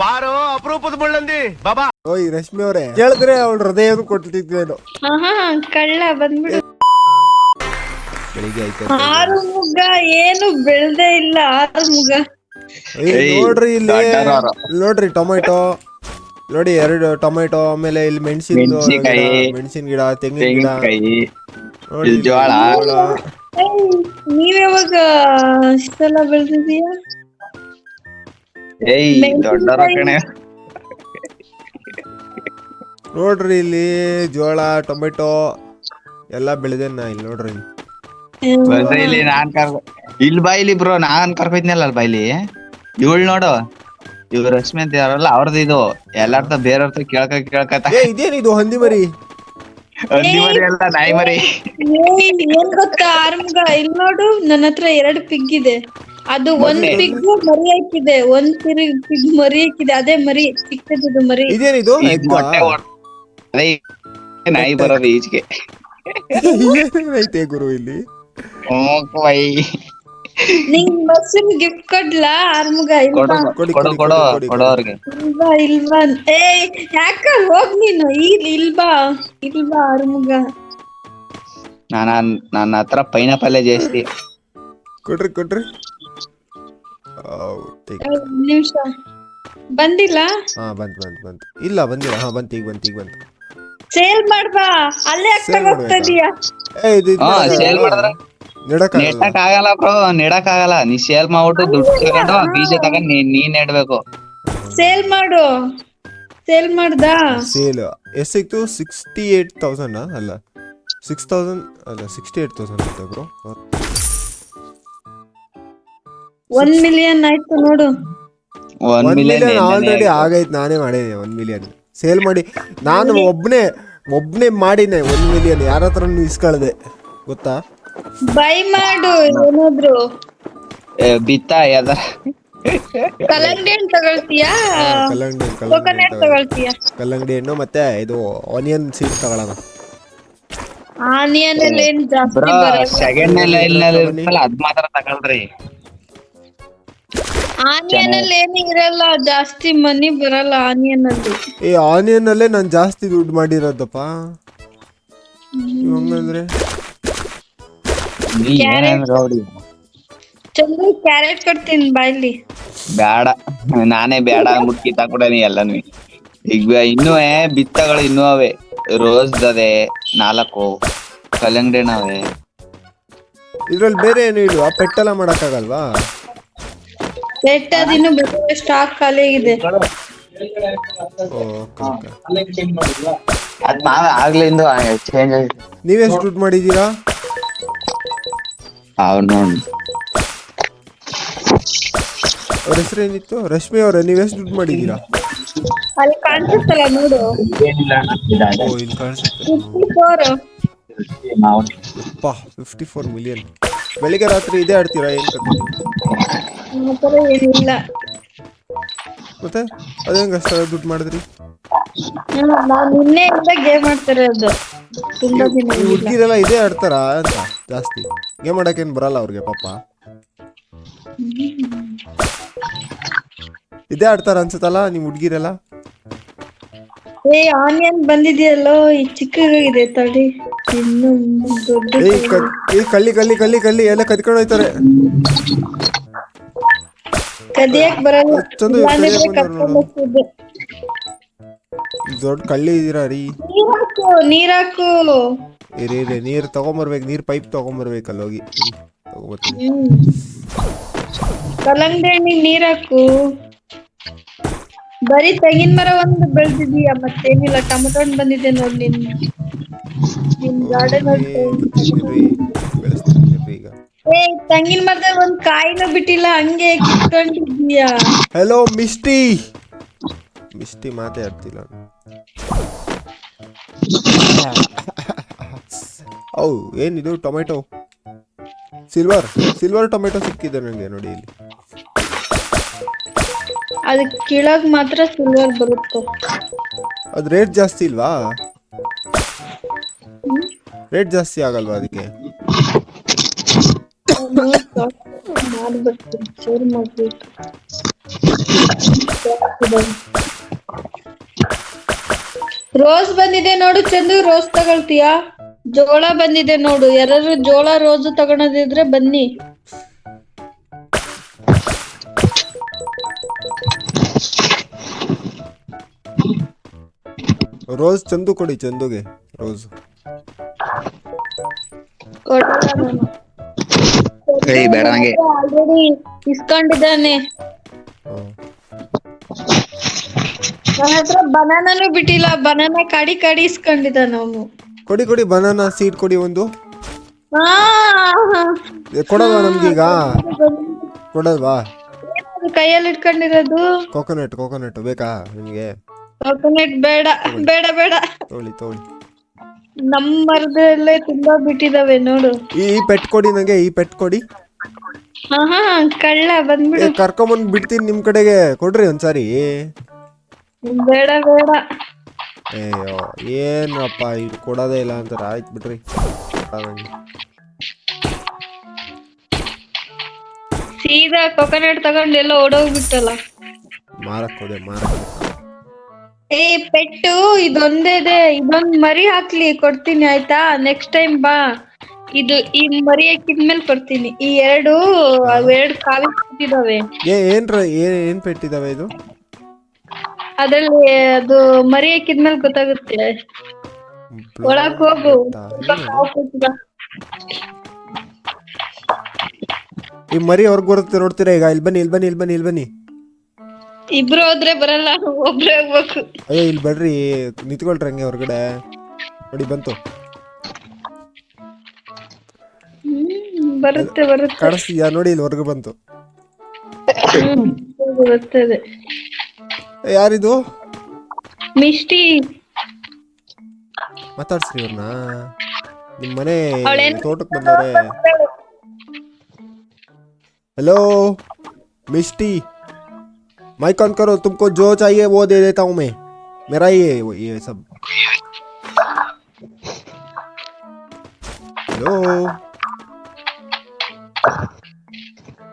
ಬಾರೋ ಅಪರೂಪದ ಮುಳ್ಳಂದಿ. ಬಾಬಾ. ಓಯ್ ರಶ್ಮಿ ಅವರೇ ಕೇಳಿದ್ರೆ ಅವಳು ಹೃದಯ ಕೊಟ್ಟಿದ್ದೇನು ಆಹಾ ಕಳ್ಳ ಬಂದ್ಬಿಡು. ಬೆಳಿಗ್ಗೆ ಆಯ್ತು ಆರು ಮುಗ ಏನು ಬೆಳ್ದೇ ಇಲ್ಲ ಆರು ಮುಗ. ಏಯ್, ನೋಡ್ರಿ ಇಲ್ಲಿ. ನೋಡ್ರಿ ಟೊಮೆಟೊ. ನೋಡಿ ಎರಡು ಟೊಮೆಟೊ ಆಮೇಲೆ ಇಲ್ಲಿ ಮೆಣಸಿನ ಮೆಣ್ಸಿನ್ಕಾಯಿ, ಮೆಣಸಿನ ಗಿಡ ತೆಂಗಿನ ಗಿಡ. ತೆಂಗಿನಕಾಯಿ ನೋಡಿ ಇಲ್ಲಿ ಜೋಳ. ಜೋಳ. ಏಯ್, ನೀವ್ ಯಾವಾಗ ಇಷ್ಟೆಲ್ಲ ಬೆಳ್ದಿದೀಯ ಏಯ್ ದೊಡ್ಡರ ಕಣೆ. ನೋಡ್ರಿ ಇಲ್ಲಿ ಜೋಳ ಟೊಮೆಟೊ ಎಲ್ಲ ಬೆಳೆದೆ ನಾ ಇಲ್ಲಿ ನೋಡ್ರಿ. ಬಂದ್ರೆ ಇಲ್ಲಿ ನಾನ್ ಕರ್ಕೊ ಇಲ್ಲಿ ಬಾ ಇಲ್ಲಿ ಬ್ರೋ ನಾನ್ ಕರ್ಕೊಯ್ತಿನಲ್ಲ ಅಲ್ಲಿ ಬಾ ಇಲ್ಲಿ. ಇವಳು ನೋಡು. ಇವ್ರು ರಶ್ಮಿ ಅಂತ ಯಾರಲ್ಲ ಅವ್ರದ್ದು ಇದು. ಎಲ್ಲಾರ್ದ ಬೇರೆಯವ್ರ ಕೇಳ್ಕ ಕೇಳಕ ಏ ಇದೇನಿದು ಹಂದಿ ಮರಿ? ಹಂದಿ ಮರಿ ಅಲ್ಲ ನಾಯಿ ಮರಿ. ಏನ್ ಗೊತ್ತಾ ಆರ್ಮ್ಗ ಇಲ್ಲಿ ನೋಡು ನನ್ನ ಹತ್ರ ಎರಡು ಪಿಗ್ ಇದೆ. ಅದು ಒಂದ್. ಪಿಗ್ ಮರಿ ಹಾಕಿದೆ ಒಂದ್ ಪಿಗ್ ಪಿಗ್ ಮರಿ ಹಾಕಿದೆ ಅದೇ ಮರಿ ಚಿಕ್ಕದಿದು ಮರಿ. ಇದೇನಿದು? ನಾಯಿ ಬರೋದು ಈಚೆಗೆ ಏನೈತೆ ಗುರು ಇಲ್ಲಿ. ನಿಂಗ್ ಮೊಸರು ಗಿಫ್ಟ್ ಕೊಡ್ಲಾ ಆರ್ಮುಗ ಕೊಡು ಇಲ್ವಾ ಇಲ್ವಾ ಇಲ್ವಾ? ಏಯ್ ಯಾಕ ಹೋಗ್ ನೀನು? ಇಲ್ ಇಲ್ವಾ? ಇಲ್ವಾ ಆರ್ಮುಗ ನಾನ್ ನನ್ನ ಹತ್ರ ಪೈನಾಪಲ್ಲೇ ಜಾಸ್ತಿ. ಕೊಡ್ರಿ ಕೊಡ್ರಿ. ನಿಮಿಷ. ಬಂದಿಲ್ಲ? ಹಾ ಬಂತ್ ಬಂತ್ ಬಂತ್ ಇಲ್ಲ ಬಂದಿಲ್ಲ. ಹಾ ಬಂತ್ ಈಗ ಬಂತ್ ಈಗ ಬಂತ್ ಸೇಲ್ ಮಾಡ್ಬಾ ಅಲ್ಲೇ ಆಗ್ತಾ ಹೋಗ್ತಾ? ಇದೀಯಾ? ಏ ಇದು ಹಾ, ಸೇಲ್ ಮಾಡಿದ್ರೆ? ನೆಟ್ಟಕ್ ಆಗಲ್ಲ. ಬ್ರೋ ನೆಡಕ್ ಆಗಲ್ಲ ನೀ ಸೇಲ್ ಮಾಡ್ಬಿಟ್ಟು ದುಡ್ಡು ತಗೊಂಡು ಆ ಬೀಜ ತಗೊಂಡ್ ನೀ- ನೀನ್ ನೆಡ್ಬೇಕು. ಸೇಲ್ ಮಾಡು. ಸೇಲ್ ಮಾಡ್ದಾ? ಸೇಲ್ ಎಸ್ ಸಿಕ್ತು? ಸಿಕ್ಸ್ಟಿ ಏಟ್ ತೌಸಂಡ್ ಅಲ್ಲ. ಸಿಕ್ಸ್ ತೌಸಂಡ್ ಅಲ್ಲ ಸಿಕ್ಸ್ಟಿ ಏಟ್ ತೌಸಂಡ್ ಆಯ್ತಾ ಬ್ರೋ? ಒಂದ್ ಮಿಲಿಯನ್ ಆಯ್ತು ನೋಡು. ಒಂದ್ ಒನ್ ಮಿಲಿಯನ್ ಆಲ್ರೆಡಿ ಆಗೈತೆ ನಾನೇ ಮಾಡೇನೆ ಒನ್ ಮಿಲಿಯನ್ ಸೇಲ್ ಮಾಡಿ ನಾನು ಒಬ್ನೇ ಒಬ್ನೇ ಮಾಡಿನೇ ಒನ್ ಮಿಲಿಯನ್ ಯಾರ ಹತ್ರ ಇಸ್ಕೊಳ್ದೆ ಗೊತ್ತಾ? ಬೈ ಮಾಡು ಏನಾದ್ರು. ಬಿತ್ತಾ ಯಾವ್ದಾರ? ಕಲ್ಲಂಗಡಿ ಹಣ್ಣು ತಗೊಳ್ತೀಯಾ? ಕಲ್ಲಂಗಡಿ ಹಣ್ಣು ತಗೊಳ್ತೀಯಾ? ಕಲ್ಲಂಗಡಿ ಹಣ್ಣು ಮತ್ತೆ ಇದು ಆನಿಯನ್ ಸೀಡ್ ತಗೊಳ್ಳೋಣ. ಆನಿಯನ್ ಎಲ್ಲ ಏನ್ ಜಾಸ್ತಿ ಬ್ರೋ ಬರಲ್ಲ. ಸೆಕೆಂಡ್ ಲೈನ್ ಇಲ್ಲ ಅದ್ ಮಾತ್ರ ತಗೊಳ್ರಿ. ಆನಿಯನ್ ಅಲ್ಲಿ ಏನು ಇರಲ್ಲ ಜಾಸ್ತಿ ಮನಿ ಬರಲ್ಲ ಆನಿಯನ್ ಅಲ್ಲಿ. ಈ ಆನಿಯನ್ ಅಲ್ಲೇ ನಾನು ಜಾಸ್ತಿ ದುಡ್ಡು ಮಾಡಿರೋದಪ್ಪ. ಹಂಗಂದ್ರೆ ನೀ ಚಂದ್ರ ಕ್ಯಾರೆಟ್ ಕೊಡ್ತೀನಿ ಬಾಯ್ಲಿ ಬೇಡ ನಾನೇ ಬೇಡ ಅಂದ್ಬಿಟ್ಟು ಕಿತ್ತಾಕ್ಬಿಡನಿ ಎಲ್ಲನು. ಈಗ ಇನ್ನು ಬಿತ್ತಗಳು ಇನ್ನೂ ಅವೆ. ರೋಸ್ ಅದೆ ನಾಲ್ಕು. ಕಲ್ಲಂಗಡಿ ಅವೆ. ಇದ್ರಲ್ಲಿ ಬೇರೆ ಏನು ಇಲ್ವಾ? ಪೆಟ್ಟೆಲ್ಲ ಮಾಡಕ್ಕಾಗಲ್ವಾ? ಅದಿನ್ನು ಬೇರೆ ಸ್ಟಾಕ್ ಖಾಲಿ ಆಗಿದೆ. ಅದ್ ನಾವ್ ಆಗ್ಲಿಂದ ಚೇಂಜ್ ಆಗಿದೆ ನೀವೆಷ್ಟು ದುಡ್ಡು ಮಾಡಿದ್ದೀರಾ ಅವ್ರು ನೋಡಿ. ಅವ್ರ ಹೆಸರು ಏನಿತ್ತು? ರಶ್ಮಿ ಅವರೇ ನೀವೆಷ್ಟು ದುಡ್ಡು ಮಾಡಿದ್ದೀರಾ ಅಲ್ಲಿ ಕಾಣಿಸುತ್ತಲ್ಲ ನೋಡು. ಓ ಇಲ್ಲಿ ಕಾಣಿಸುತ್ತೆ. ಫಿಫ್ಟಿ ಫೋರ್ ಮಿಲಿಯನ್ ಬೆಳಿಗ್ಗೆ ರಾತ್ರಿ ಇದೇ ಆಡ್ತೀರಾ ಏನು ಕತೆ ಏನಿಲ್ಲ. ಮತ್ತೆ ಅದೇಂಗ ಅಷ್ಟ ದುಡ್ಡು ಮಾಡಿದ್ರಿ? ನಾನ್ ನಿನ್ನೆಯಿಂದ ಗೇಮ್ ಆಡ್ತಿರೋದು ತುಂಬಾ ದಿನ ಹುಡುಗಿರೆಲ್ಲ ಇದೇ ಆಡ್ತಾರಾ ಅಂತ ಜಾಸ್ತಿ? ಗೇಮ್ ಆಡಕ್ಕೇನು ಬರಲ್ಲ ಅವ್ರಿಗೆ ಪಾಪ. ಇದೇ ಆಡ್ತಾರ ಅನ್ಸುತ್ತಲ್ಲ ನಿಮ್ಮ ಹುಡುಗಿರೆಲ್ಲ? ಏ ಆನಿಯನ್ ಬಂದಿದೆಯಲ್ಲೋ ಈ ಚಿಕ್ಕದಾಗಿದೆ ತಡಿ. ಇನ್ನು ದೊಡ್ಡ ಏಯ್ ಕ- ಏಯ್ ಕಳ್ಳಿ ಕಳ್ಳಿ ಕಳ್ಳಿ ಕಳ್ಳಿ ಎಲ್ಲ ಕದ್ಕೊಂಡು ಹೋಯ್ತಾರೆ. ಕದಿಯಕ್ ಬರಲ್ಲ. ಚಂದು ಇಲ್ಲಾಂದ್ರೆ ಕದಿಯಕ್ ಬಂದವ್ರು ಕರ್ಕೊಂಡ್ ನೋಡು. ಹೋಗ್ತಿದ್ದೆ. ದೊಡ್ಡ ಕಳ್ಳಿ ಇದೀರಾ ರೀ? ನೀರ್ ಹಾಕು ನೀರ್ ಹಾಕು ಇರಿ ಇರಿ ನೀರು ತಗೊಂಬರ್ಬೇಕು ನೀರು ಪೈಪ್ ತಗೊಂಬರ್ಬೇಕಲ್ಲ ಹೋಗಿ ಇರಿ, ತಗೊಂಬರ್ತೀನಿ. ಹ್ಮ್. ಕಲ್ಲಂಗಡಿ ಹಣ್ಣಿಗ್ ನೀರ್ ಹಾಕು ಬರೀ ತೆಂಗಿನ ಮರ ಒಂದು ಬೆಳ್ದಿದೀಯ ಮತ್ತೇನಿಲ್ಲ ಟೊಮೊಟೊ ಹಣ್ಣು ಬಂದಿದೆ ನೋಡಿ ನಿನ್ ನಿನ್ ಗಾರ್ಡನ್ ಈಗ. ಏ ತೆಂಗಿನ ಮರದಾಗ ಒಂದ್ ಕಾಯಿನ ಬಿಟ್ಟಿಲ್ಲ ಹಂಗೆ ಕಿತ್ಕೊಂಡಿದೀಯ ಹಲೋ ಮಿಸ್ಟಿ. ಮಿಸ್ಟಿ ಮಾತಾಡ್ತಿಲ್ಲ ಔ ಏನಿದು ಟೊಮೆಟೊ? ಸಿಲ್ವರ್ ಸಿಲ್ವರ್ ಟೊಮೆಟೊ ಸಿಕ್ಕಿದೆ ನನಗೆ ನೋಡಿ ಇಲ್ಲಿ. ಅದಕ್ ಕೀಳಾಗ್ ಮಾತ್ರ ಸಿಲ್ವರ್ ಬರುತ್ತೆ. ಅದು ರೇಟ್ ಜಾಸ್ತಿ ಇಲ್ವಾ? ರೇಟ್ ಜಾಸ್ತಿ ಆಗಲ್ವಾ ಅದಕ್ಕೆ? ಸೇರ್ ರೋಸ್ ಬಂದಿದೆ ನೋಡು ಚಂದು ರೋಸ್ ತಗೊಳ್ತೀಯಾ? ಜೋಳ ಬಂದಿದೆ ನೋಡು ಯಾರಾದ್ರು ಜೋಳ ರೋಸ್ ತಗೊಳದಿದ್ರೆ ಬನ್ನಿ. ರೋಸ್ ಚಂದು ಕೊಡಿ ಚಂದುಗೆ ರೋಸ್. ಏಯ್ ಬೇಡ ನಂಗೆ. ಆಲ್ರೆಡಿ ಇಸ್ಕೊಂಡಿದ್ದಾನೆ. ನನ್ನ ಹತ್ರ ಬನಾನನು ಬಿಟ್ಟಿಲ್ಲ ಬನಾನ ಕಾಡಿ ಕಾಡಿ ಇಸ್ಕೊಂಡಿದ್ದಾನ ಅವನು. ಕೊಡಿ ಕೊಡಿ ಬನಾನಾ ಸೀಟ್ ಕೊಡಿ ಒಂದು. ಆ ಏ, ಕೊಡಲ್ವಾ ನಮ್ಗೀಗ ಕೊಡಲ್ವಾ? ಕೈಯಲ್ಲಿ ಇಟ್ಕೊಂಡಿರೋದು? ಕೋಕೋನಟ್ ಕೋಕೋನಟ್ ಬೇಕಾ ನಿಮಗೆ? ಕೋಕೋನಟ್ ಬೇಡ ಬೇಡ ಬೇಡ. ತೋಳಿ ತೋಳಿ ನಮ್ಮ ಮರದಲ್ಲೇ ತುಂಬಾ ಬಿಟ್ಟಿದಾವೆ ನೋಡು. ಈ ಪೆಟ್ ಕೊಡಿ ನಂಗೆ ಈ ಪೆಟ್ ಕೊಡಿ. ಹಾ ಹಾ ಕಳ್ಳ ಬಂದ್ಬಿಡು. ಕರ್ಕೊಂಬಂದ್ ಬಿಡ್ತೀನಿ ನಿಮ್ ಕಡೆಗೆ. ಕೊಡ್ರಿ ಒಂದ್ಸಾರಿ. ಬೇಡ ಬೇಡ. ಅಯ್ಯೋ ಏನಪ್ಪ ಇದು ಕೊಡೋದೇ ಇಲ್ಲ ಅಂತಾರೆ. ಆಯ್ತು ಬಿಡ್ರಿ. ನಂಗೆ. ಸೀದಾ ಕೊಕೊನಟ್ ತಗೊಂಡು ಎಲ್ಲ ಓಡೋಗ್ಬಿಟ್ಟಲ್ಲ. ಮಾರಕ್ ಹೋದೆ ಮಾರಕ್ ಹೋದೆ. ಏ ಪೆಟ್ಟು ಇದೊಂದೇ ಇದೆ. ಇದೊಂದ್ ಮರಿ ಹಾಕ್ಲಿ ಕೊಡ್ತೀನಿ ಆಯ್ತಾ? ನೆಕ್ಸ್ಟ್ ಟೈಮ್ ಬಾ. ಇದು ಈ ಮರಿ ಹಾಕಿದ್ಮೇಲೆ ಕೊಡ್ತೀನಿ. ಈ ಎರಡು ಎರಡು ಕಾವಿ ಕೊಟ್ಟಿದಾವೆ. ಏ ಏನ್ರ ಏನ್ ಏನ್ ಪೆಟ್ಟಿದಾವೆ ಇದು? ಅದ್ರಲ್ಲಿ ಅದು ಮರಿ ಹಾಕಿದ್ಮೇಲೆ ಗೊತ್ತಾಗುತ್ತೆ. ಒಳಕ್ ಹೋಗು. ಸ್ವಲ್ಪ ಕಾವು ಕೂತಿದ. ಈ ಮರಿ ಅವ್ರಿಗೆ ಬರುತ್ತೆ ನೋಡ್ತೀರಾ? ಈಗ ಇಲ್ಲಿ ಬನ್ನಿ ಇಲ್ಲಿ ಬನ್ನಿ ಇಲ್ಲಿ ಬನ್ನಿ ಇಲ್ಲಿ ಬನ್ನಿ. ಇಬ್ರು ಹೋದ್ರೆ ಬರಲ್ಲ ಒಬ್ರೇ ಹೋಗ್ಬೇಕು. ಅಯ್ಯೋ ಇಲ್ಲಿ ಬಡ್ರಿ ನಿಂತ್ಕೊಳ್ರಿ ಹಂಗೆ ಹೊರಗಡೆ. ನೋಡಿ ಬಂತು. ಬರುತ್ತೆ ಬರುತ್ತೆ. ಕಾಣಿಸ್ತಿದ್ಯಾ? ನೋಡಿ ಇಲ್ಲಿ ಹೊರಗೆ ಬಂತು. ಯಾರಿದು? ಮಿಷ್ಟಿ. ಮಾತಾಡ್ಸ್ರಿ ಇವ್ರನ್ನ ನಿಮ್ಮ ಮನೆ ತೋಟಕ್ ತೋಟಕ್ಕೆ ಬಂದವ್ರೆ. ಹಲೋ ಮಿಷ್ಟಿ? माइकॉन करो तुमको जो चाहिए वो दे देता हूँ मैं। मेरा ये ये सब। हेलो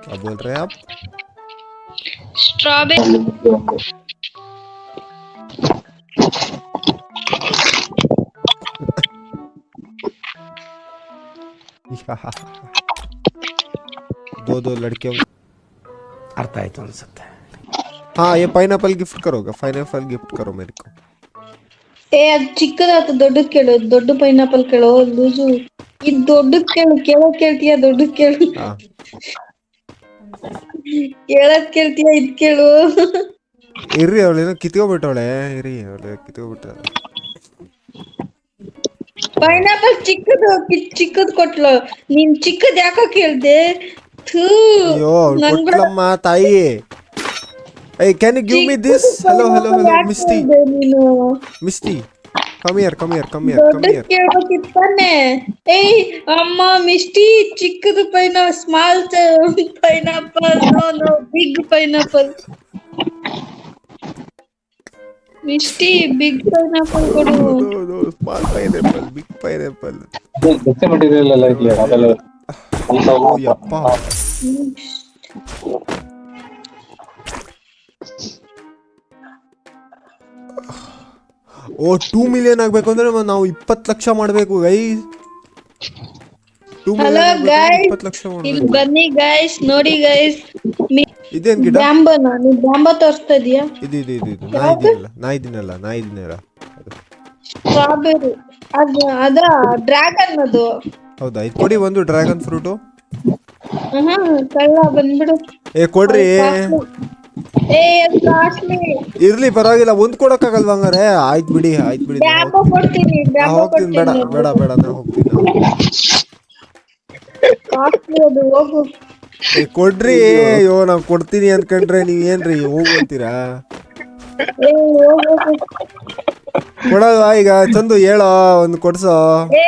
क्या बोल रहे हैं आप? स्ट्रॉबेरी दो दो लड़कियों अर्थ आयत सकता है ये पाइनएप्पल गिफ्ट करोगे पाइनएप्पल गिफ्ट करो मेरे को ಏ ಅದ್ ಚಿಕ್ಕದಾತ ದೊಡ್ಡದ್ ಕೇಳು ದೊಡ್ಡ ಪೈನಾಪಲ್ ಕೇಳು ಲೂಸು ಇದ್ ದೊಡ್ಡದ್ ಕೇಳು ಕೇಳೋದ್ ಕೇಳ್ತೀಯ ದೊಡ್ಡದ್ ಕೇಳು हाँ ಕೇಳೋದ್ ಕೇಳ್ತೀಯ ಇದ್ ಕೇಳು ಇರ್ರಿ ಅವಳೇನೋ ಕಿತ್ಕೊಬಿಟ್ಟವಳೆ ಇರಿ ಅವಳೆ ಕಿತ್ಕೊಬಿಟ್ಟ ಪೈನಾಪಲ್ ಚಿಕ್ಕದು ಕಿ- ಚಿಕ್ಕದ್ ಕೊಟ್ಲು ನೀನ್ ಚಿಕ್ಕದ್ ಯಾಕೋ ಕೇಳ್ದೆ ಥೂ ಅಯ್ಯೋ ಅವ್ಳು ನನ್ ಬಿಡ- ಕೊಟ್ಲಮ್ಮ ತಾಯಿ ಏಯ್ can you give me this hello hello hello ಯಾಕ್ ಮಿಸ್ಟಿ ಕೇಳ್ದೆ ನೀನು Misty come here come here come here come ದೊಡ್ಡದ್ ಹಿಯರ್ ಕೇಳ್ಬೇಕಿತ್ತಾನೆ ಏಯ್ ಅಮ್ಮ ಮಿಸ್ಟಿ ಚಿಕ್ಕದು ಪೈನಾ small pineapple no no big pineapple Misty big pineapple ಕೊಡು ಸ್ಮಾಲ್ ಪೈನಾಪಲ್ ಬಿಗ್ ಪೈನಾಪಲ್ ಬೆಚ್ಚ ಮಟೀರಿಯಲ್ ಎಲ್ಲ ಇರ್ಲಿ ಓ ಟೂ ಮಿಲಿಯನ್ ಆಗ್ಬೇಕು ಅಂದ್ರೆ ನಾವು ಇಪ್ಪತ್ತು ಲಕ್ಷ ಮಾಡ್ಬೇಕು ಗೈ. ಟೂ ಮಿಲಿಯನ್ ಗೈಸ್ ಇಪ್ಪತ್ತು ಲಕ್ಷ ಇಲ್ಲಿ ಮಾಡ್ಬೇಕು. ಬನ್ನಿ ಗೈಸ್ ನೋಡಿ ಗೈಸ್ ಇದೇನ್ ಗಿಡ? ಬ್ಯಾಂಬೋನ ನಾನು ಬ್ಯಾಂಬೋ ತೋರಿಸ್ತಾ ಇದೀಯಾ? ಇದು ಇದು ಇದು ಇದು. ನಾ ಇದೀನಲ್ಲ ನಾ ಇದೀನಲ್ಲ ನಾ ಇದೀನಲ್ಲ. ಸ್ಟ್ರಾಬೆರಿ ಅದ ಅದ ಡ್ರ್ಯಾಗನ್ ಅದು. ಹೌದಾ? ಇದು ಕೊಡಿ ಒಂದು ಡ್ರ್ಯಾಗನ್ ಫ್ರೂಟು ಹ್ಮ್ ಕಳ್ಳ ಬಂದ್ಬಿಡು ಏ ಕೊಡ್ರಿ. ಇರ್ಲಿ ಪರವಾಗಿಲ್ಲ ಒಂದ್ ಕೊಡಕ್ಕಾಗಲ್ವಾ ಹಂಗಾರೆ? ಆಯ್ತು ಬಿಡಿ ಆಯ್ತು ಬಿಡಿ ಹೋಗ್ತೀನಿ. ಬೇಡ ಬೇಡ ಬೇಡ ನಾ ಹೋಗ್ತೀನಿ ಕೊಡ್ರಿ ಅಯ್ಯೋ ನಾವ್ ಕೊಡ್ತೀನಿ ಅನ್ಕೊಂಡ್ರೆ ನೀವ್ ಏನ್ರಿ ಹೋಗ್ತೀರಾ. ಕೊಡಲ್ವಾ ಈಗ? ಚಂದು ಹೇಳೋ ಒಂದು ಕೊಡ್ಸೋ. ಏ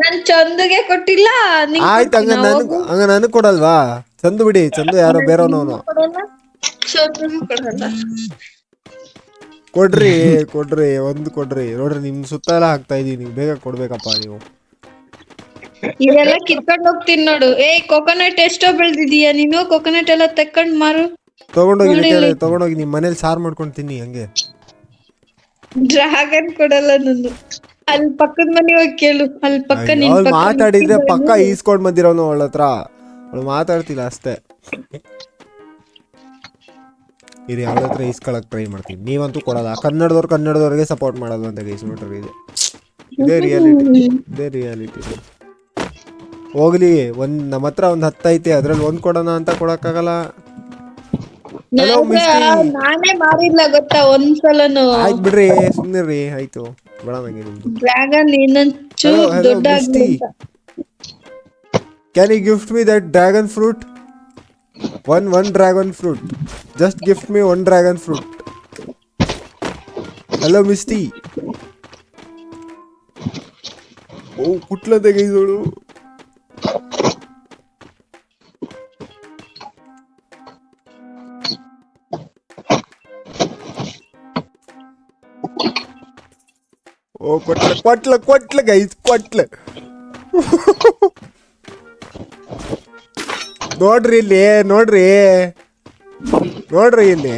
ನನ್ ಚಂದುಗೆ ಕೊಟ್ಟಿಲ್ಲ ನಿಂಗ್ ಆಯ್ತು ಹಂಗ ನನ್ ಹಂಗ. ನನಗ್ ಕೊಡಲ್ವಾ? ಚಂದು ಬಿಡಿ ಚಂದು ಯಾರೋ ಕೊಡಲ್ಲ. ಕೊಡ್ರಿ ಕೊಡ್ರಿ ಒಂದು ಕೊಡ್ರಿ. ನೋಡ್ರಿ ನಿಮ್ ಸುತ್ತ ಎಲ್ಲ ಹಾಕ್ತಾ ಇದೀನಿ. ಬೇಗ ಕೊಡ್ಬೇಕಪ್ಪ ನೀವು. ಇದೆಲ್ಲ ಕಿತ್ಕೊಂಡ್ ಹೋಗ್ತೀನಿ ನೋಡು. ಏ ಕೊಕೊನಟ್ ಎಷ್ಟೋ ಬೆಳ್ದಿದೀಯ. ನೀನು ಕೊಕೊನಟ್ ಎಲ್ಲ ತೆಕ್ಕೊಂಡ್ ಮಾರು. ತಗೊಂಡೋಗಿ ಬೇಕಾದ್ರೆ. ತಗೊಂಡೋಗಿ ನಿಮ್ ಮನೇಲಿ ಸಾರ್ ಮಾಡ್ಕೊಂಡು ತಿನ್ನಿ ಹಂಗೆ. ಡ್ರ್ಯಾಗನ್ ಕೊಡಲ್ಲ ನಾನು ಅಲ್ಲಿ ಪಕ್ಕದ ಮನೆ ಹೋಗಿ ಕೇಳು. ಅಲ್ಲಿ ಪಕ್ಕ ನಿನ್ ಅವ್ಳು ಪಕ್ಕ ಮಾತಾಡಿದ್ರೆ ಪಕ್ಕ ಈಸ್ಕೊಂಡ್ ಬಂದಿರೋನು ಅವಳ ಹತ್ರ ಅವಳು ಮಾತಾಡ್ತಿಲ್ಲ ಅಷ್ಟೇ. ಇರಿ ಅವಳ ಹತ್ರ ಈಸ್ಕೊಳಕ್ ಟ್ರೈ ಮಾಡ್ತೀನಿ. ನೀವಂತೂ ಕೊಡಲ್ಲ. ಕನ್ನಡದವ್ರು ಕನ್ನಡದವ್ರಿಗೆ ಸಪೋರ್ಟ್ ಮಾಡಲ್ಲ ಅಂತ ಗೈಸ್ ನೋಡ್ರಿ ಇದೆ. ಇದೇ ರಿಯಾಲಿಟಿ ಇದೇ ರಿಯಾಲಿಟಿ ಹೋಗ್ಲಿ ಒಂದ್ ನಮ್ಮ ಹತ್ರ ಒಂದ್ ಹತ್ತೈತೆ ಅದ್ರಲ್ಲಿ ಒಂದ್ ಕೊಡೋಣ ಅಂತ ಕೊಡಕ್ಕಾಗಲ್ಲ. ನಾನ್ ಮಾರಿಲ್ಲ ಗೊತ್ತಾ ಒಂದ್ಸಲನು. ಆಯ್ತು ಬಿಡ್ರಿ ಸುಮ್ನಿರ್ರಿ. ಆಯ್ತು. ಬೇಡ ನಂಗೆ ನಿಮ್ದು. ಡ್ರ್ಯಾಗನ್ ಡ್ರ್ಯಾಗನ್ hello, ದೊಡ್ಡ. Can you gift me that dragon fruit? One one dragon fruit. Just gift me one dragon fruit. Hello, Misty. Oh, कुठला de gayi zoro. Oh, पटलं पटलं पटलं guys, पटलं ನೋಡ್ರಿ ಇಲ್ಲಿ ನೋಡ್ರಿ. ನೋಡ್ರಿ ಇಲ್ಲಿ.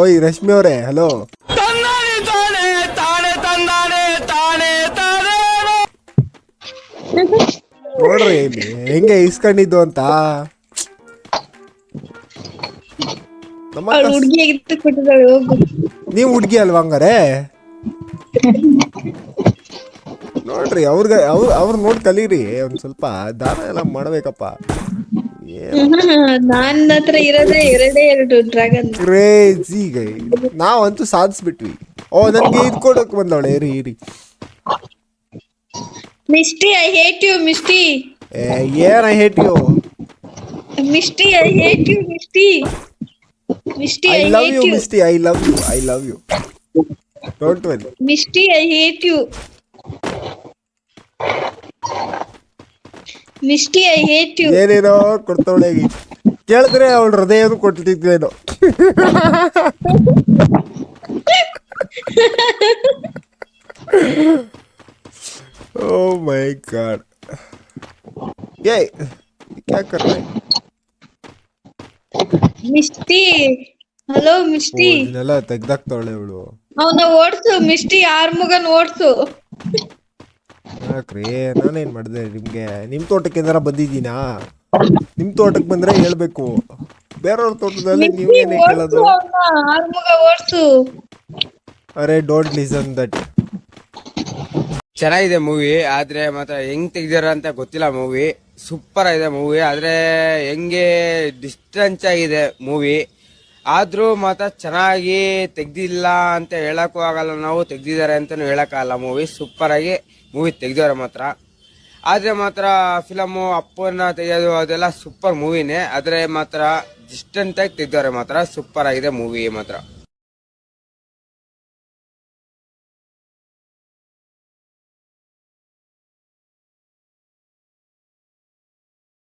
ಓಯ್ ರಶ್ಮಿ ಅವರೇ ಹಲೋ ನೋಡ್ರಿ ಇಲ್ಲಿ ಹೆಂಗೆ ಇಸ್ಕೊಂಡಿದ್ದು ಅಂತ. ನೀವು ಹುಡ್ಗಿ ಅಲ್ವಾ ಹಂಗಾರೆ? ನೋಡ್ರಿ ಅವ್ರಿಗೆ ಅವ್ರು ಅವ್ರು ನೋಡಿ ಕಲೀರಿ ಒಂದ್ ಸ್ವಲ್ಪ ದಾನ ಎಲ್ಲ ಮಾಡ್ಬೇಕಪ್ಪ. ನನ್ನ ಹತ್ರ ಇರೋದೇ ಎರಡೇ ಎರಡು ಡ್ರ್ಯಾಗನ್. ಕ್ರೇಜಿ ಗೈ. ನಾವಂತೂ ಸಾಧಿಸ್ಬಿಟ್ವಿ. ಓ ನನ್ಗೆ ಇದು ಕೊಡಕ್ ಬಂದವಳೆ. ಇರಿ ಇರಿ. Misty I hate you Misty ಏ, ಏನ್ I hate you Misty I hate you Misty Misty I I love hate you you Misty I love you I love you don't worry Misty I hate you Misty I hate you ಏನೇನೋ ಕೊಡ್ತವಳಾಗಿ ಕೇಳಿದ್ರೆ ಅವಳ ಹೃದಯದ ಕೊಟ್ಟಿದ್ದೇನೋ oh ಓ ಮೈ god ಏ ಯಾಕರ್ಲೆ Misty hello Misty ಇದೆಲ್ಲ ತೆಗ್ದಾಕ್ತಾವಳೆ ಅವಳು ಅವನ odds Misty ಯಾರ ಮಗನ್ ಓಡ್ಸು. ಯಾಕ್ರಿ? ನಾನೇನ್ ಮಾಡಿದೆ ನಿಮ್ಗೆ? ನಿಮ್ ತೋಟಕ್ಕೆ ಏನಾರ ಬಂದಿದ್ದೀನಾ? ನಿಮ್ ತೋಟಕ್ಕೆ ಬಂದ್ರೆ ಹೇಳ್ಬೇಕು. ಬೇರೆಯವ್ರ ತೋಟದಲ್ಲಿ ನೀವು ನೀವೇನೇ ಕೇಳೋದು? ಆರ್ಮುಗ ಓಡ್ಸು. ಅರೆ ಡೋಂಟ್ ಲಿಸನ್ ದಟ್ ಚೆನ್ನಾಗಿದೆ ಮೂವಿ ಆದ್ರೆ ಮಾತ್ರ ಹೆಂಗ್ ತೆಗ್ದಿರ ಅಂತ ಗೊತ್ತಿಲ್ಲ ಮೂವಿ ಸೂಪರ್ ಆಗಿದೆ ಮೂವಿ ಆದ್ರೆ ಹೆಂಗೆ ಡಿಸ್ಟೆನ್ಸ್ ಆಗಿದೆ ಮೂವಿ ಆದ್ರೂ ಮಾತ್ರ ಚೆನ್ನಾಗಿ ತೆಗ್ದಿಲ್ಲ ಅಂತ ಹೇಳಕ್ಕೂ ಆಗಲ್ಲ. ನಾವು ತೆಗ್ದಿದ್ದಾರೆ ಅಂತಾನು ಹೇಳಕ್ಕಾಗಲ್ಲ. ಮೂವಿ ಸೂಪರ್ ಆಗಿ ಮೂವಿ ತೆಗ್ದವ್ರೆ ಮಾತ್ರ. ಆದ್ರೆ ಮಾತ್ರ ಫಿಲಮು ಅಪ್ಪನ ತೆಗೆಯೋದು, ಅದೆಲ್ಲ ಸೂಪರ್ ಮೂವಿನೇ ಆದ್ರೆ ಮಾತ್ರ ಡಿಸ್ಟೆಂಟ್ ಆಗಿ ತೆಗ್ದವ್ರೆ ಮಾತ್ರ. ಸೂಪರ್ ಆಗಿದೆ ಮೂವಿ ಮಾತ್ರ.